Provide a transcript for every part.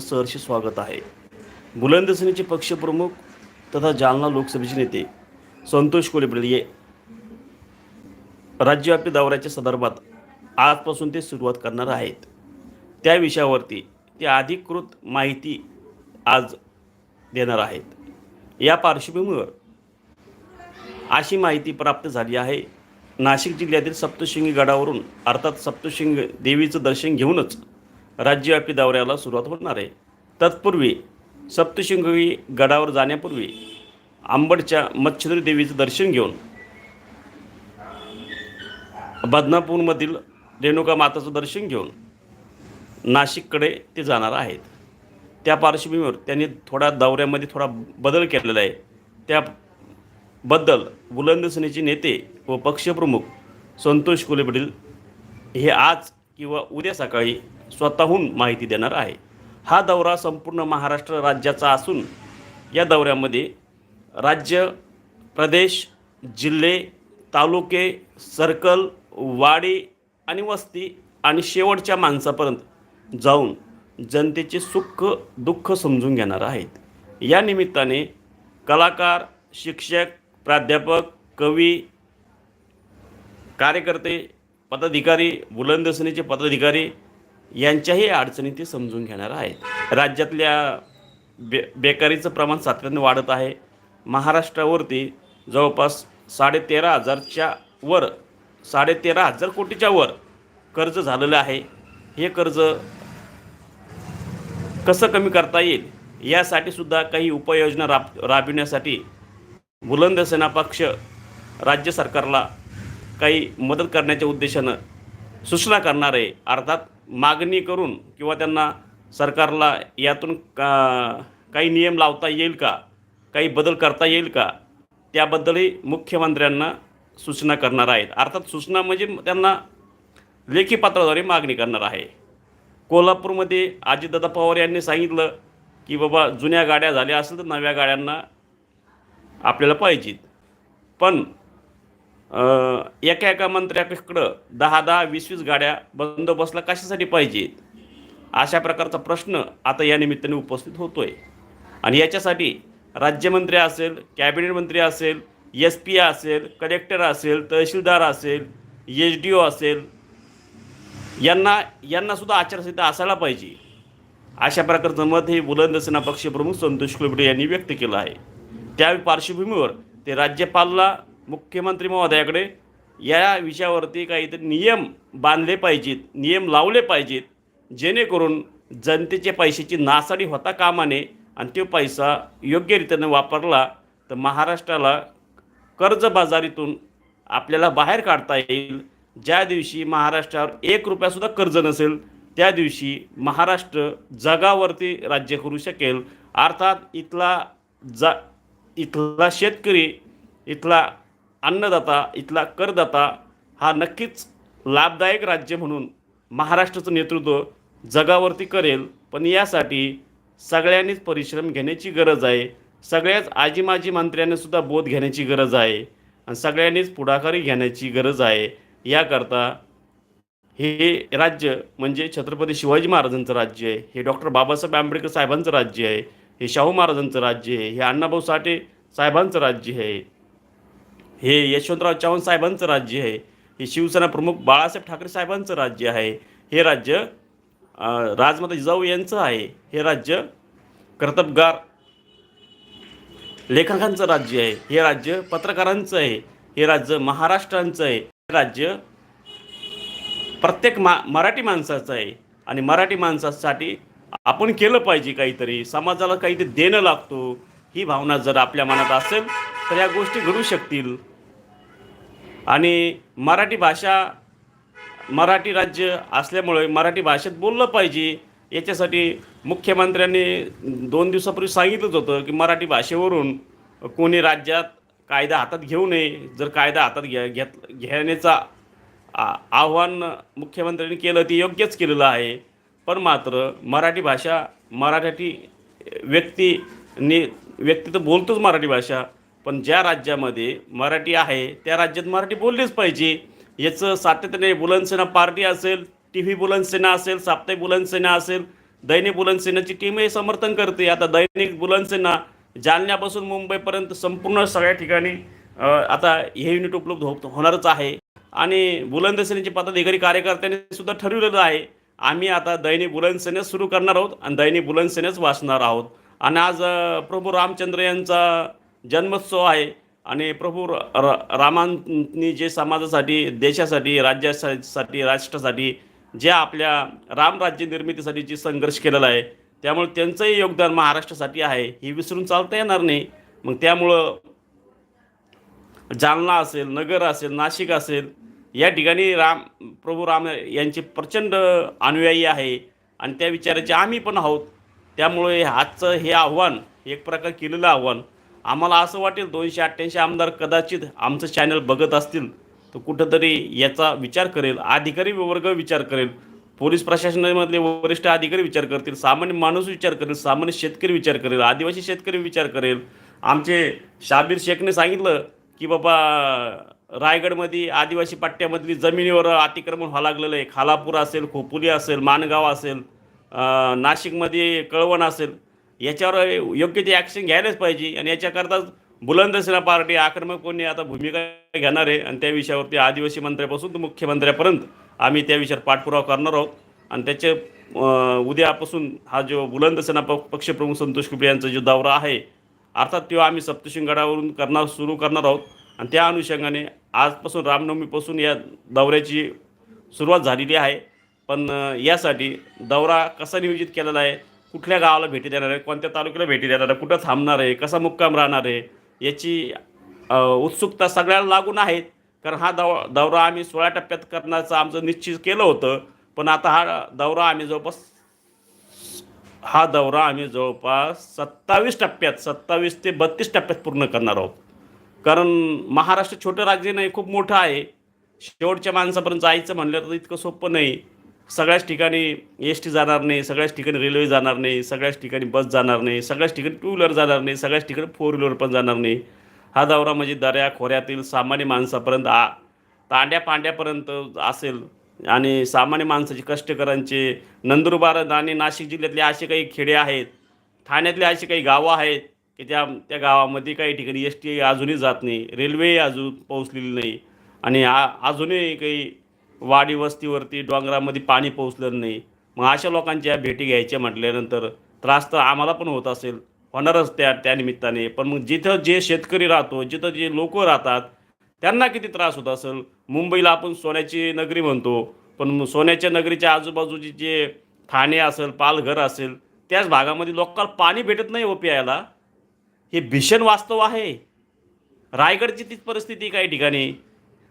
सहर्ष स्वागत आहे. बुलंद सेनेचे पक्षप्रमुख तथा जालना लोकसभेचे नेते संतोष कोलेपडे ये राज्यव्यापी दौऱ्याच्या संदर्भात आजपासून ते सुरुवात करणार आहेत. त्या विषयावरती ते अधिकृत माहिती आज देणार आहेत. या पार्श्वभूमीवर अशी माहिती प्राप्त झाली आहे. नाशिक जिल्ह्यातील सप्तशृंगी गडावरून अर्थात सप्तशृंग देवीचं दर्शन घेऊनच राज्यव्यापी दौऱ्याला सुरुवात होणार आहे. तत्पूर्वी सप्तशृंगी गडावर जाण्यापूर्वी आंबडच्या मच्छिंद्री देवीचं दर्शन घेऊन बदनापूरमधील रेणुका माताचं दर्शन घेऊन नाशिककडे ते जाणार आहेत. त्या पार्श्वभूमीवर त्यांनी थोडा दौऱ्यामध्ये थोडा बदल केलेला आहे. त्याबद्दल बुलंद सेनेचे नेते व पक्षप्रमुख संतोष कोले पाटील हे आज किंवा उद्या सकाळी स्वतःहून माहिती देणार आहे. हा दौरा संपूर्ण महाराष्ट्र राज्याचा असून या दौऱ्यामध्ये राज्य प्रदेश जिल्हे तालुके सर्कल वाडी आणि वस्ती आणि शेवटच्या माणसापर्यंत जाऊन जनतेचे सुख दुःख समजून घेणार आहेत. या निमित्ताने कलाकार शिक्षक प्राध्यापक कवी कार्यकर्ते पदाधिकारी बुलंदसेनेचे पदाधिकारी यांच्याही अडचणी ते समजून घेणार आहेत. राज्यातल्या बे बेकारीचं प्रमाण सातत्याने वाढत आहे. महाराष्ट्रावरती जवळपास साडेतेरा हजारच्या वर साडेतेरा हजार कोटीच्या वर कर्ज झालेलं आहे. हे कर्ज कसं कमी करता येईल? यासाठी सुद्धा काही उपाययोजना राब राबविण्यासाठी बुलंद सेना पक्ष राज्य सरकारला काही मदत करण्याच्या उद्देशानं सूचना करणार आहे अर्थात मागणी करून किंवा त्यांना सरकारला यातून का काही नियम लावता येईल का? काही बदल करता येईल का? त्याबद्दलही मुख्यमंत्र्यांना सूचना करणार आहेत. अर्थात सूचना म्हणजे त्यांना लेखी पत्राद्वारे मागणी करणार आहे. कोल्हापूरमध्ये अजितदादा पवार यांनी सांगितलं की बाबा जुन्या गाड्या झाल्या असेल तर नव्या गाड्यांना आपल्याला पाहिजेत. पण एका एका मंत्र्याकडं दहा दहा वीस वीस गाड्या बंदोबस्तला कशासाठी पाहिजेत? अशा प्रकारचा प्रश्न आता या निमित्ताने उपस्थित होतो आहे आणि याच्यासाठी राज्यमंत्री असेल कॅबिनेट मंत्री असेल एस पी असेल कलेक्टर असेल तहसीलदार असेल एच डी ओ असेल यांना यांनासुद्धा आचारसंहिता असायला पाहिजे. अशा प्रकारचं मत हे बुलंद सेना पक्षप्रमुख संतोष कुलबडे यांनी व्यक्त केलं आहे. त्या पार्श्वभूमीवर ते राज्यपालला मुख्यमंत्री महोदयाकडे या विषयावरती काहीतरी नियम बांधले पाहिजेत नियम लावले पाहिजेत जेणेकरून जनतेच्या पैशाची नासाडी होता कामा नये आणि तो पैसा योग्यरीतीने वापरला तर महाराष्ट्राला कर्जबाजारीतून आपल्याला बाहेर काढता येईल. ज्या दिवशी महाराष्ट्रावर एक रुपयासुद्धा कर्ज नसेल त्या दिवशी महाराष्ट्र जगावरती राज्य करू शकेल. अर्थात इथला जा इथला शेतकरी इथला अन्नदाता इथला करदाता हा नक्कीच लाभदायक राज्य म्हणून महाराष्ट्राचं नेतृत्व जगावरती करेल. पण यासाठी सगळ्यांनीच परिश्रम घेण्याची गरज आहे. सगळ्याच आजी माजी मंत्र्यांनी सुद्धा बोध घेण्याची गरज आहे. आणि सगळ्यांनीच पुढाकारी घेण्याची गरज आहे. याकरता हे राज्य म्हणजे छत्रपती शिवाजी महाराजांचं राज्य आहे. हे डॉक्टर बाबासाहेब आंबेडकर साहेबांचं राज्य आहे. हे शाहू महाराजांचं राज्य आहे. हे अण्णाभाऊ साठे साहेबांचं राज्य आहे. हे यशवंतराव चव्हाण साहेबांचं राज्य आहे. हे शिवसेना प्रमुख बाळासाहेब ठाकरे साहेबांचं राज्य आहे. हे राज्य राजमाता जिजाऊ यांचं आहे. हे राज्य कर्तबगार लेखकांचं राज्य आहे. हे राज्य पत्रकारांचं आहे. हे राज्य महाराष्ट्रांचं आहे. हे राज्य प्रत्येक मा मराठी माणसाचं आहे. आणि मराठी माणसासाठी आपण केलं पाहिजे काहीतरी. समाजाला काहीतरी देणं लागतो. ही भावना जर आपल्या मनात असेल तर या गोष्टी घडू शकतील. आणि मराठी भाषा मराठी राज्य असल्यामुळे मराठी भाषेत बोललं पाहिजे. याच्यासाठी मुख्यमंत्र्यांनी दोन दिवसापूर्वी सांगितलंच होतं की मराठी भाषेवरून कोणी राज्यात कायदा हातात घेऊ नये. जर कायदा हातात घ्या घेत घेण्याचा आ- आव्हान मुख्यमंत्र्यांनी केलं ते योग्यच केलेलं आहे. पण मात्र मराठी भाषा मराठी व्यक्तीने व्यक्ती तर बोलतोच मराठी भाषा पण ज्या राज्यामध्ये मराठी आहे त्या राज्यात मराठी बोललीच पाहिजे. याचं सातत्याने बुलंदसेना पार्टी असेल टी व्ही बुलंदसेना असेल साप्ताहिक बुलंदसेना असेल दैनिक बुलंदसेनाची टीमही समर्थन करते. आता दैनिक बुलंदसेना जालन्यापासून मुंबईपर्यंत संपूर्ण सगळ्या ठिकाणी आता हे युनिट उपलब्ध हो होणारच आहे. आणि बुलंदसेनेचे पदाधिकारी कार्यकर्त्यांनी सुद्धा ठरवलेलं आहे आम्ही आता दैनिक बुलनसेनेच सुरू करणार आहोत आणि दैनिक बुलनसेनेच वाचणार आहोत. आणि आज प्रभू रामचंद्र यांचा जन्मोत्सव आहे. आणि प्रभू र- र- रामांनी जे समाजासाठी देशासाठी राज्यासाठी राष्ट्रासाठी जे आपल्या रामराज्य निर्मितीसाठी जे संघर्ष केलेला आहे त्यामुळे त्यांचंही योगदान महाराष्ट्रासाठी आहे हे विसरून चालता येणार नाही. मग त्यामुळं जालना असेल नगर असेल नाशिक असेल या ठिकाणी राम प्रभू राम यांचे प्रचंड अनुयायी आहे. आणि त्या विचाराचे आम्ही पण आहोत. त्यामुळे आजचं हे आव्हान एक प्रकार केलेलं आव्हान आम्हाला असं वाटेल दोनशे अठ्ठ्याऐंशी आमदार कदाचित आमचं चॅनल बघत असतील तर कुठंतरी याचा विचार करेल अधिकारी वर्ग विचार करेल पोलीस प्रशासनामधले वरिष्ठ अधिकारी विचार करतील सामान्य माणूस विचार करेल सामान्य शेतकरी विचार करेल आदिवासी शेतकरी विचार करेल. आमचे शाबीर शेखने सांगितलं की बाबा रायगडमध्ये आदिवासी पट्ट्यामधली जमिनीवर अतिक्रमण व्हावं लागलेलं आहे. खालापूर असेल खोपोली असेल मानगाव असेल नाशिकमध्ये कळवण असेल याच्यावर योग्य ते ॲक्शन घ्यायलाच पाहिजे आणि याच्याकरताच बुलंदसेना पार्टी आक्रमक कोणी आता भूमिका घेणार आहे आणि त्या विषयावरती आदिवासी मंत्र्यापासून तर मुख्यमंत्र्यापर्यंत आम्ही त्या विषयावर पाठपुरावा करणार आहोत. आणि त्याचे उद्यापासून हा जो बुलंदसेना प पक्षप्रमुख संतोष कुपडे यांचा जो दौरा आहे अर्थात तो आम्ही सप्तशिंगडावरून करणार सुरू करणार आहोत. आणि त्या अनुषंगाने आजपासून रामनवमीपासून या दौऱ्याची सुरुवात झालेली आहे. पण यासाठी दौरा कसा नियोजित केलेला आहे कुठल्या गावाला भेटी देणार आहे कोणत्या तालुक्याला भेटी देणार आहे कुठं थांबणार आहे कसा मुक्काम राहणार आहे याची उत्सुकता सगळ्याला लागून आहेत कारण हा दौ दौरा आम्ही सोळा टप्प्यात करण्याचं आमचं निश्चित केलं होतं पण आता हा दौरा आम्ही जवळपास हा दौरा आम्ही जवळपास सत्तावीस टप्प्यात सत्तावीस ते बत्तीस टप्प्यात पूर्ण करणार आहोत. कारण महाराष्ट्र छोटं राज्य नाही खूप मोठं आहे. शेवटच्या माणसापर्यंत जायचं म्हणलं तर इतकं सोपं नाही. सगळ्याच ठिकाणी एस टी जाणार नाही सगळ्याच ठिकाणी रेल्वे जाणार नाही सगळ्याच ठिकाणी बस जाणार नाही सगळ्याच ठिकाणी टू व्हीलर जाणार नाही सगळ्याच ठिकाणी फोर व्हीलर पण जाणार नाही. हा दौरा म्हणजे दऱ्या खोऱ्यातील सामान्य माणसापर्यंत आ तांड्या पांड्यापर्यंत असेल. आणि सामान्य माणसाचे कष्टकरांचे नंदुरबार आणि नाशिक जिल्ह्यातले असे काही खेडे आहेत ठाण्यातले अशी काही गावं आहेत की त्या त्या गावामध्ये काही ठिकाणी एस टी अजूनही जात नाही रेल्वे अजून पोहोचलेली नाही. आणि आ अजूनही काही वाडी वस्तीवरती डोंगरामध्ये पाणी पोहोचलं नाही. मग अशा लोकांच्या भेटी घ्यायच्या म्हटल्यानंतर त्रास तर आम्हाला पण होत असेल. होणारच त्या त्यानिमित्ताने पण मग जिथं जे शेतकरी राहतो जिथं जे लोक राहतात त्यांना किती त्रास होत असेल? मुंबईला आपण सोन्याची नगरी म्हणतो. पण मग सोन्याच्या नगरीच्या आजूबाजूची जे ठाणे असेल पालघर असेल त्याच भागामध्ये लोकांना पाणी भेटत नाही ओ प्यायला. हे भीषण वास्तव आहे. रायगडची तीच परिस्थिती काही ठिकाणी.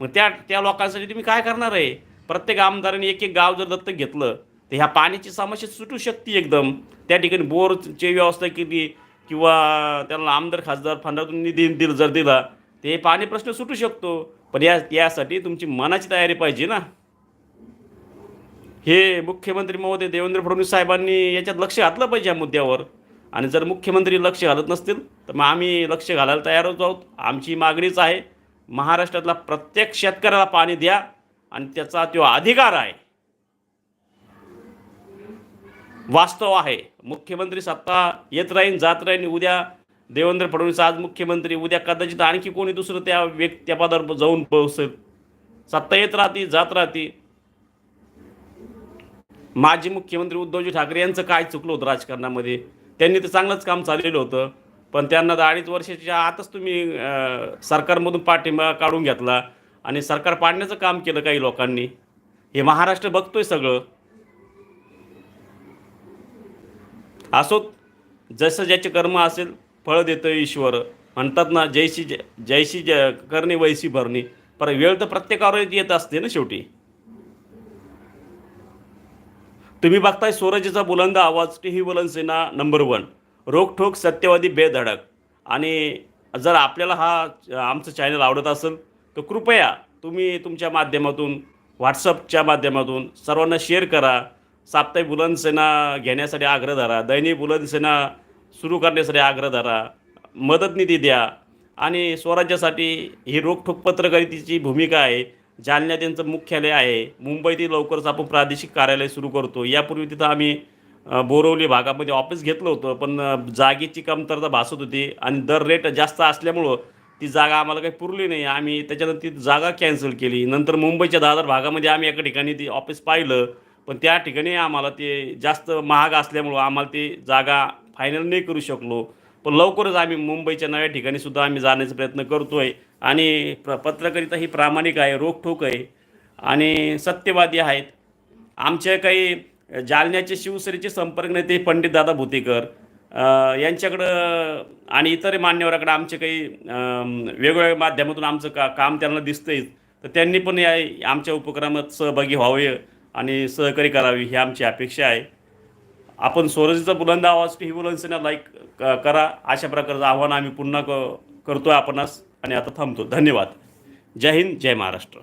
मग त्या त्या लोकांसाठी तुम्ही काय करणार आहे? प्रत्येक आमदाराने एक एक गाव जर दत्तक घेतलं तर ह्या पाण्याची समस्या सुटू शकते एकदम. त्या ठिकाणी बोरची व्यवस्था केली किंवा त्यांना आमदार खासदार फंडातून निधी दिल जर दिला ते पाणी प्रश्न सुटू शकतो. पण या यासाठी तुमची मनाची तयारी पाहिजे ना. हे मुख्यमंत्री महोदय देवेंद्र फडणवीस साहेबांनी याच्यात लक्ष घातलं पाहिजे या मुद्द्यावर. आणि जर मुख्यमंत्री लक्ष घालत नसतील तर मग आम्ही लक्ष घालायला तयारच आहोत. आमची मागणीच आहे महाराष्ट्रातला प्रत्येक शेतकऱ्याला पाणी द्या आणि त्याचा तो अधिकार आहे वास्तव आहे. मुख्यमंत्री सत्ता येत राहीन जात राहीन. उद्या देवेंद्र फडणवीस आज मुख्यमंत्री उद्या कदाचित आणखी कोणी दुसरं त्या व्यक्ती त्या पदावर जाऊन पोहोचेल सत्ता येत राहते जात राहते. माजी मुख्यमंत्री उद्धवजी ठाकरे यांचं काय चुकलं होतं राजकारणामध्ये? त्यांनी तर चांगलंच काम चाललेलं होतं. पण त्यांना तर अडीच वर्षाच्या आतच तुम्ही सरकारमधून पाठिंबा काढून घेतला आणि सरकार पाडण्याचं काम केलं काही लोकांनी. हे महाराष्ट्र बघतोय सगळं. असोत जसं ज्याचे कर्म असेल फळ देतं ईश्वर. म्हणतात ना जैशी जैशी ज करणे वैशी भरणी. पर वेळ तर प्रत्येकावर येत असते ना शेवटी. तुम्ही बघताय स्वराज्याचा बुलंद आवाज टी व्ही बुलंद सेना नंबर वन रोखठोक सत्यवादी बेधडक. आणि जर आपल्याला हा आमचं चॅनल आवडत असेल तर कृपया तुम्ही तुमच्या माध्यमातून व्हॉट्सअपच्या माध्यमातून सर्वांना शेअर करा. साप्ताहिक बुलंदसेना घेण्यासाठी आग्रह धरा. दैनिक बुलंदसेना सुरू करण्यासाठी आग्रह धरा. मदत निधी द्या. आणि स्वराज्यासाठी ही रोखठोक पत्रकारितेची भूमिका आहे. जालन्यात त्यांचं मुख्यालय आहे. मुंबईतील लवकरच आपण प्रादेशिक कार्यालय सुरू करतो. यापूर्वी तिथं आम्ही बोरवली भागामध्ये ऑफिस घेतलं होतं पण जागेची कमतरता भासत होती आणि दर रेट जास्त असल्यामुळं ती जागा आम्हाला काही पुरली नाही. आम्ही त्याच्यानंतर ती जागा कॅन्सल केली. नंतर मुंबईच्या दादर भागामध्ये आम्ही एका ठिकाणी ती ऑफिस पाहिलं पण त्या ठिकाणी आम्हाला ते जास्त महाग असल्यामुळं आम्हाला ती जागा फायनल नाही करू शकलो. पण लवकरच आम्ही मुंबईच्या नव्या ठिकाणी सुद्धा आम्ही जाण्याचा प्रयत्न करतो आहे आणि प्र पत्रकारिता ही प्रामाणिक आहे रोखठोक आहे. आणि सत्यवादी आहेत. आमच्या काही जालन्याचे शिवसेनेचे संपर्क नेते पंडित दादा भुतेकर यांच्याकडं आणि इतर मान्यवराकडं आमचे काही वेगवेगळ्या माध्यमातून आमचं का काम त्यांना दिसतंय. तर त्यांनी पण या आमच्या उपक्रमात सहभागी व्हावे आणि सहकारी करावी ही आमची अपेक्षा आहे. आपण स्वराज्याचा बुलंद आवाज ही बुलंदसेना लाईक क- करा. अशा प्रकारचं आव्हान आम्ही पुन्हा क करतोय आपणास आणि आता थांबतो. धन्यवाद. जय हिंद जय महाराष्ट्र.